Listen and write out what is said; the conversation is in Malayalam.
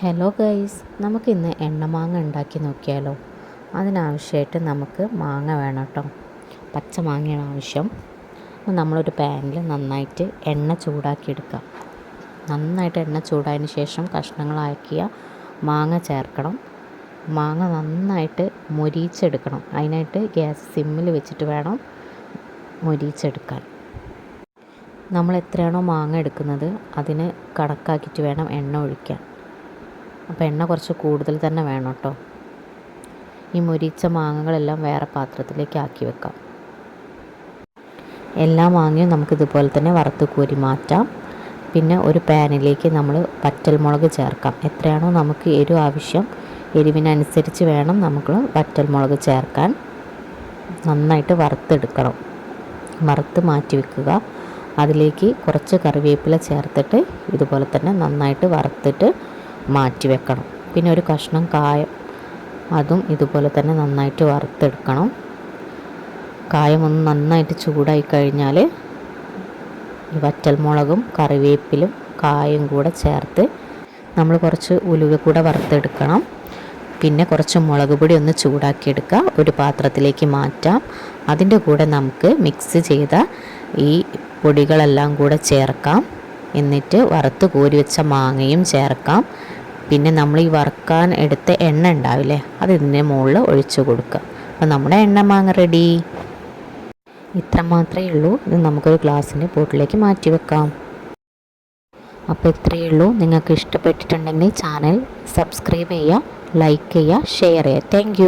ഹലോ ഗൈസ് നമുക്കിന്ന് എണ്ണമാങ്ങ ഉണ്ടാക്കി നോക്കിയാലോ. അതിനാവശ്യമായിട്ട് നമുക്ക് മാങ്ങ വേണം കേട്ടോ. പച്ച മാങ്ങയാണ് ആവശ്യം. അപ്പോൾ നമ്മളൊരു പാനിൽ നന്നായിട്ട് എണ്ണ ചൂടാക്കിയെടുക്കാം. നന്നായിട്ട് എണ്ണ ചൂടായതിന് ശേഷം കഷ്ണങ്ങളാക്കിയ മാങ്ങ ചേർക്കണം. മാങ്ങ നന്നായിട്ട് മൊരിയിച്ചെടുക്കണം അതിനായിട്ട് ഗ്യാസ് സിമ്മിൽ വെച്ചിട്ട് വേണം മൊരിയിച്ചെടുക്കാൻ നമ്മൾ എത്രയാണോ മാങ്ങ എടുക്കുന്നത് അതിന് കണക്കാക്കിയിട്ട് വേണം എണ്ണ ഒഴിക്കാൻ. അപ്പോൾ എണ്ണ കുറച്ച് കൂടുതൽ തന്നെ വേണം കേട്ടോ ഈ മുരിച്ച മാങ്ങകളെല്ലാം വേറെ പാത്രത്തിലേക്ക് ആക്കി വെക്കാം. എല്ലാ മാങ്ങയും നമുക്കിതുപോലെ തന്നെ വറുത്ത് കോരി മാറ്റാം. പിന്നെ ഒരു പാനിലേക്ക് നമ്മൾ വറ്റൽമുളക് ചേർക്കാം. എത്രയാണോ നമുക്ക് എരിവ് ആവശ്യം എരിവിനനുസരിച്ച് വേണം നമുക്ക് വറ്റൽമുളക് ചേർക്കാൻ. നന്നായിട്ട് വറുത്തെടുക്കണം. വറുത്ത് മാറ്റി വെക്കുക. അതിലേക്ക് കുറച്ച് കറിവേപ്പില ചേർത്തിട്ട് ഇതുപോലെ തന്നെ നന്നായിട്ട് വറുത്തിട്ട് മാറ്റി വെക്കണം. പിന്നെ ഒരു കഷ്ണം കായം. അതും ഇതുപോലെ തന്നെ നന്നായിട്ട് വറുത്തെടുക്കണം. കായം ഒന്ന് നന്നായിട്ട് ചൂടായി കഴിഞ്ഞാൽ വറ്റൽമുളകും കറിവേപ്പിലും കായും കൂടെ ചേർത്ത് നമ്മൾ കുറച്ച് ഉലുവ കൂടെ വറുത്തെടുക്കണം. പിന്നെ കുറച്ച് മുളക് പൊടി ഒന്ന് ചൂടാക്കിയെടുക്കുക. ഒരു പാത്രത്തിലേക്ക് മാറ്റാം. അതിന്റെ കൂടെ നമുക്ക് മിക്സ് ചെയ്ത ഈ പൊടികളെല്ലാം കൂടെ ചേർക്കാം. എന്നിട്ട് വറുത്ത് കോരി വെച്ച മാങ്ങയും ചേർക്കാം. പിന്നെ നമ്മൾ ഈ വറുക്കാൻ എടുത്ത എണ്ണ ഉണ്ടാവില്ലേ അത് ഇതിന്റെ മുകളിൽ ഒഴിച്ചു കൊടുക്കുക. അപ്പോൾ നമ്മുടെ എണ്ണ മാങ്ങ റെഡി ഇത്ര മാത്രമേ ഉള്ളൂ. ഇത് നമുക്കൊരു ഗ്ലാസ്സിന്റെ ബോട്ടിലേക്ക് മാറ്റി വെക്കാം. അപ്പോൾ ഇത്രയേ ഉള്ളൂ. നിങ്ങൾക്ക് ഇഷ്ടപ്പെട്ടിട്ടുണ്ടെങ്കിൽ ചാനൽ സബ്സ്ക്രൈബ് ചെയ്യുക ലൈക്ക് ചെയ്യുക ഷെയർ ചെയ്യുക. താങ്ക്